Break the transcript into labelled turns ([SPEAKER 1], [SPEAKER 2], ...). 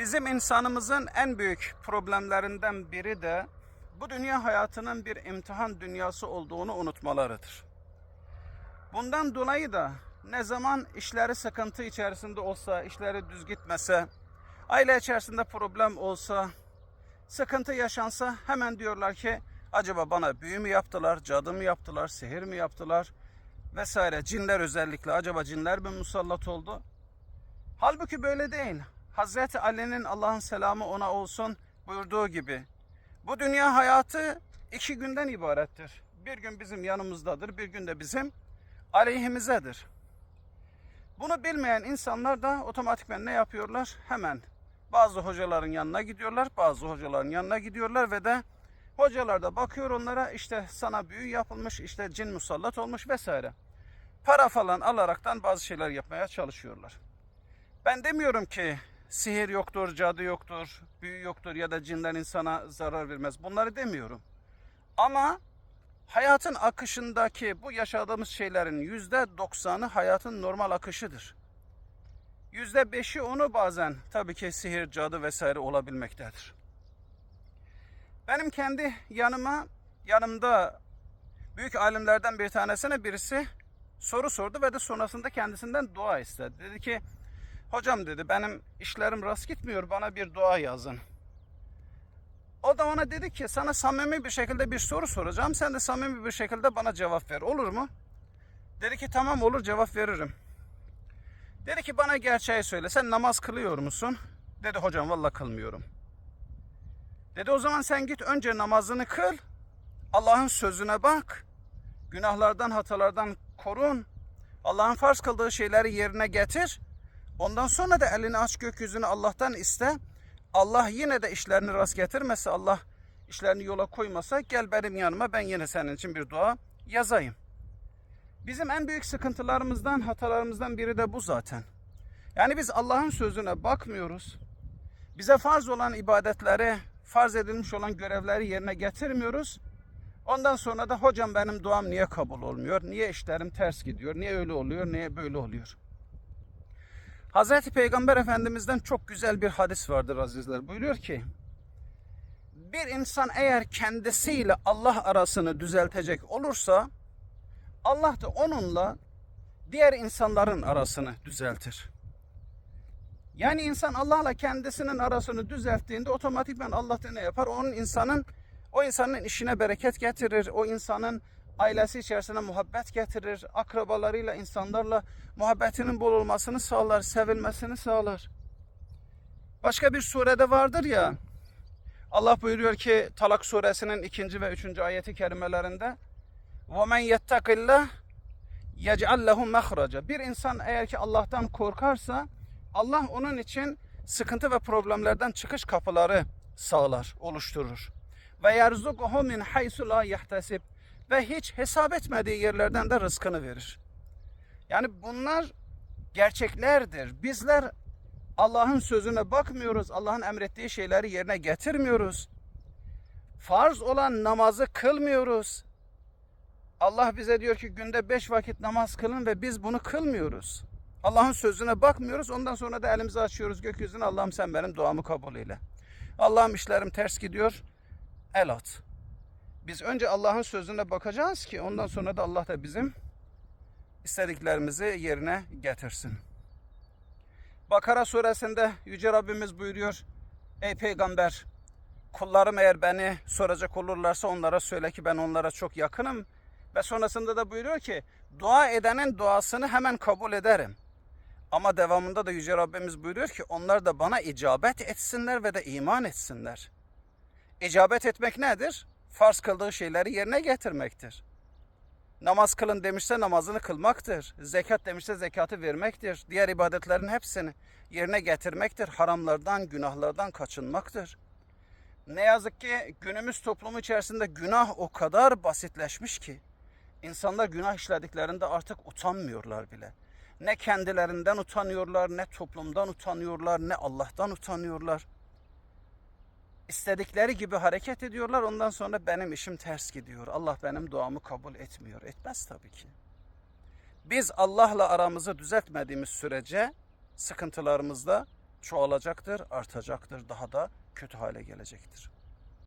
[SPEAKER 1] Bizim insanımızın en büyük problemlerinden biri de bu dünya hayatının bir imtihan dünyası olduğunu unutmalarıdır. Bundan dolayı da ne zaman işleri sıkıntı içerisinde olsa, işleri düz gitmese, aile içerisinde problem olsa, sıkıntı yaşansa hemen diyorlar ki acaba bana büyü mü yaptılar, cadı mı yaptılar, sihir mi yaptılar vesaire. Cinler özellikle acaba cinler mi musallat oldu? Halbuki böyle değil. Hazreti Ali'nin Allah'ın selamı ona olsun buyurduğu gibi bu dünya hayatı iki günden ibarettir. Bir gün bizim yanımızdadır, bir gün de bizim aleyhimizedir. Bunu bilmeyen insanlar da otomatikmen ne yapıyorlar? Hemen bazı hocaların yanına gidiyorlar, bazı hocaların yanına gidiyorlar ve de hocalar da bakıyor onlara işte sana büyü yapılmış, işte cin musallat olmuş vesaire. Para falan alaraktan bazı şeyler yapmaya çalışıyorlar. Ben demiyorum ki sihir yoktur, cadı yoktur, büyü yoktur ya da cinler insana zarar vermez. Bunları demiyorum. Ama hayatın akışındaki bu yaşadığımız şeylerin yüzde doksanı hayatın normal akışıdır. Yüzde beşi onu bazen tabii ki sihir, cadı vesaire olabilmektedir. Benim kendi yanıma, yanımda büyük alimlerden bir tanesine birisi soru sordu ve de sonrasında kendisinden dua istedi. Dedi ki, hocam dedi benim işlerim rast gitmiyor bana bir dua yazın. O da ona dedi ki sana samimi bir şekilde bir soru soracağım. Sen de samimi bir şekilde bana cevap ver. Olur mu? Dedi ki tamam olur cevap veririm. Dedi ki bana gerçeği söyle. Sen namaz kılıyor musun? Dedi hocam valla kılmıyorum. Dedi o zaman sen git önce namazını kıl. Allah'ın sözüne bak. Günahlardan, hatalardan korun. Allah'ın farz kıldığı şeyleri yerine getir. Ondan sonra da elini aç gökyüzünü Allah'tan iste. Allah yine de işlerini rast getirmese, Allah işlerini yola koymasa gel benim yanıma ben yine senin için bir dua yazayım. Bizim en büyük sıkıntılarımızdan, hatalarımızdan biri de bu zaten. Yani biz Allah'ın sözüne bakmıyoruz. Bize farz olan ibadetleri, farz edilmiş olan görevleri yerine getirmiyoruz. Ondan sonra da hocam benim duam niye kabul olmuyor? Niye işlerim ters gidiyor? Niye öyle oluyor? Niye böyle oluyor? Hazreti Peygamber Efendimiz'den çok güzel bir hadis vardır azizler. Buyuruyor ki, bir insan eğer kendisiyle Allah arasını düzeltecek olursa, Allah da onunla diğer insanların arasını düzeltir. Yani insan Allah'la kendisinin arasını düzelttiğinde otomatikman Allah da ne yapar? Onun insanın o insanın işine bereket getirir. O insanın ailesi içerisine muhabbet getirir. Akrabalarıyla, insanlarla muhabbetinin bol olmasını sağlar, sevilmesini sağlar. Başka bir surede vardır ya, Allah buyuruyor ki Talak suresinin ikinci ve üçüncü ayeti kerimelerinde وَمَنْ يَتَّقِ اللّٰهِ يَجْعَلْ لَهُ مَخْرَجًا Bir insan eğer ki Allah'tan korkarsa Allah onun için sıkıntı ve problemlerden çıkış kapıları sağlar, oluşturur. Ve yerzukuhu min haysu la yahtasib ve hiç hesap etmediği yerlerden de rızkını verir. Yani bunlar gerçeklerdir. Bizler Allah'ın sözüne bakmıyoruz. Allah'ın emrettiği şeyleri yerine getirmiyoruz. Farz olan namazı kılmıyoruz. Allah bize diyor ki günde beş vakit namaz kılın ve biz bunu kılmıyoruz. Allah'ın sözüne bakmıyoruz. Ondan sonra da elimizi açıyoruz gökyüzüne. Allah'ım sen benim duamı kabul eyle. Allah'ım işlerim ters gidiyor. El at. Biz önce Allah'ın sözüne bakacağız ki ondan sonra da Allah da bizim istediklerimizi yerine getirsin. Bakara suresinde Yüce Rabbimiz buyuruyor. Ey peygamber kullarım eğer beni soracak olurlarsa onlara söyle ki ben onlara çok yakınım. Ve sonrasında da buyuruyor ki dua edenin duasını hemen kabul ederim. Ama devamında da Yüce Rabbimiz buyuruyor ki onlar da bana icabet etsinler ve de iman etsinler. İcabet etmek nedir? Farz kıldığı şeyleri yerine getirmektir. Namaz kılın demişse namazını kılmaktır. Zekat demişse zekatı vermektir. Diğer ibadetlerin hepsini yerine getirmektir. Haramlardan, günahlardan kaçınmaktır. Ne yazık ki günümüz toplumu içerisinde günah o kadar basitleşmiş ki insanlar günah işlediklerinde artık utanmıyorlar bile. Ne kendilerinden utanıyorlar, ne toplumdan utanıyorlar, ne Allah'tan utanıyorlar. İstedikleri gibi hareket ediyorlar. Ondan sonra benim işim ters gidiyor. Allah benim duamı kabul etmiyor. Etmez tabii ki. Biz Allah'la aramızı düzeltmediğimiz sürece sıkıntılarımızda çoğalacaktır, artacaktır, daha da kötü hale gelecektir.